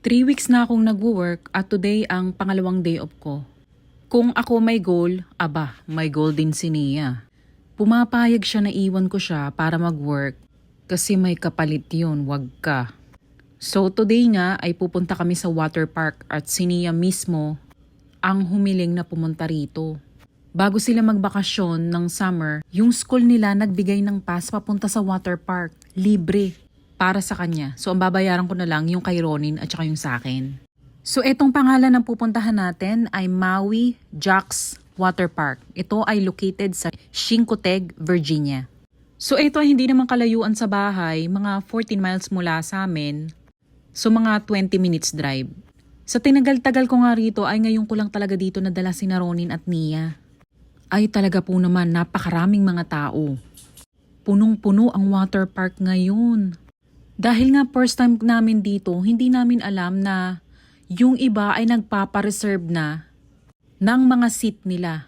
Three weeks na akong nagwo-work at today ang pangalawang day off ko. Kung ako may goal, aba, may goal din si Nia. Pumapayag siya na iwan ko siya para mag-work kasi may kapalit yun, wag ka. So today nga ay pupunta kami sa water park at si Nia mismo ang humiling na pumunta rito. Bago sila magbakasyon ng summer, yung school nila nagbigay ng pass papunta sa water park, libre, para sa kanya. So ang babayaran ko na lang yung kay Ronin at saka yung sa akin. So itong pangalan ng pupuntahan natin ay Maui Jacks Water Park. Ito ay located sa Chinkoteg, Virginia. So ito ay hindi naman kalayuan sa bahay, mga 14 miles mula sa amin. So mga 20 minutes drive. Sa tinagal-tagal ko nga rito ay ngayon ko lang talaga dito nadala si Ronin at Nia. Ay talaga po naman napakaraming mga tao. Punong-puno ang water park ngayon. Dahil nga first time namin dito, hindi namin alam na yung iba ay nagpapareserve na ng mga seat nila.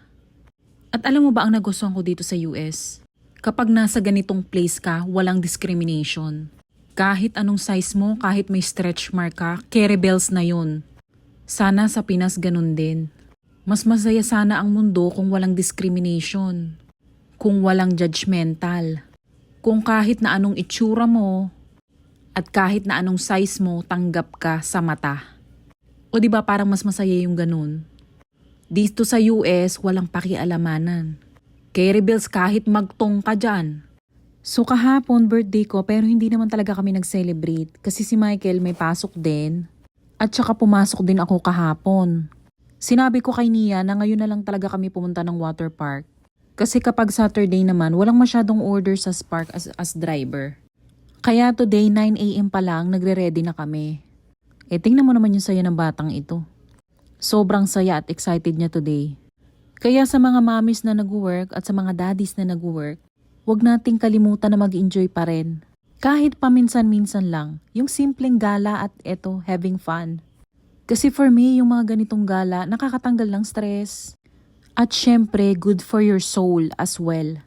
At alam mo ba ang nagustuhan ko dito sa US? Kapag nasa ganitong place ka, walang discrimination. Kahit anong size mo, kahit may stretch mark ka, carry bells na yun. Sana sa Pinas ganun din. Mas masaya sana ang mundo kung walang discrimination. Kung walang judgmental. Kung kahit na anong itsura mo at kahit na anong size mo, tanggap ka sa mata. O di ba parang mas masaya yung ganun? Dito sa US, walang pakialamanan. Carry bills kahit magtong ka dyan. So kahapon birthday ko pero hindi naman talaga kami nag-celebrate kasi si Michael may pasok din. At saka pumasok din ako kahapon. Sinabi ko kay Nia na ngayon na lang talaga kami pumunta ng water park. Kasi kapag Saturday naman, walang masyadong order sa Spark as, as driver. Kaya today 9am pa lang nagre-ready na kami. Eh tingnan mo naman yung saya ng batang ito. Sobrang saya at excited niya today. Kaya sa mga mamis na nag-work at sa mga daddies na nag-work, huwag nating kalimutan na mag-enjoy pa rin. Kahit paminsan-minsan lang, yung simpleng gala at eto, having fun. Kasi for me, yung mga ganitong gala, nakakatanggal ng stress. At syempre, good for your soul as well.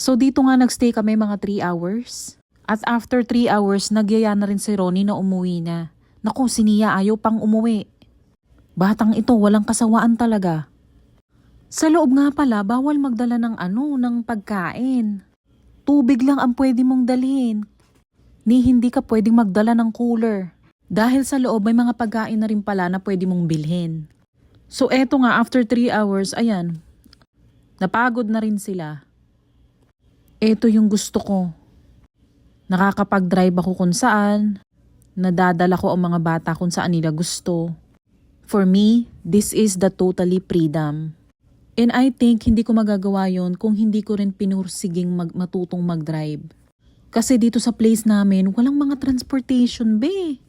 So dito nga nagstay kami mga 3 hours. At after 3 hours, nagyaya na rin si Ronnie na umuwi na. Naku, si Nia ayaw pang umuwi. Batang ito, walang kasawaan talaga. Sa loob nga pala, bawal magdala ng ano, ng pagkain. Tubig lang ang pwede mong dalhin. Ni hindi ka pwedeng magdala ng cooler. Dahil sa loob may mga pagkain na rin pala na pwede mong bilhin. So eto nga, after 3 hours, ayan, napagod na rin sila. Eto yung gusto ko. Nakakapag-drive ako kung saan, nadadala ko ang mga bata kung saan nila gusto. For me, this is the totally freedom. And I think hindi ko magagawa yon kung hindi ko rin pinursiging mag matutong mag-drive. Kasi dito sa place namin, walang mga transportation, be.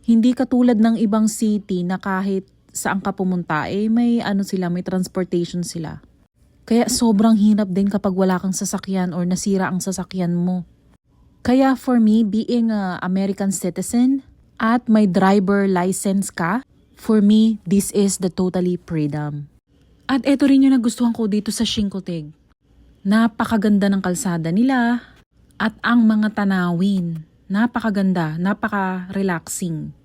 Hindi katulad ng ibang city na kahit saan ka pumunta, eh may ano sila, may transportation sila. Kaya sobrang hirap din kapag wala kang sasakyan or nasira ang sasakyan mo. Kaya for me, being a American citizen at may driver license ka, for me, this is the totally freedom. At eto rin yung nagustuhan ko dito sa Shinkoteg. Napakaganda ng kalsada nila at ang mga tanawin. Napakaganda, napaka-relaxing.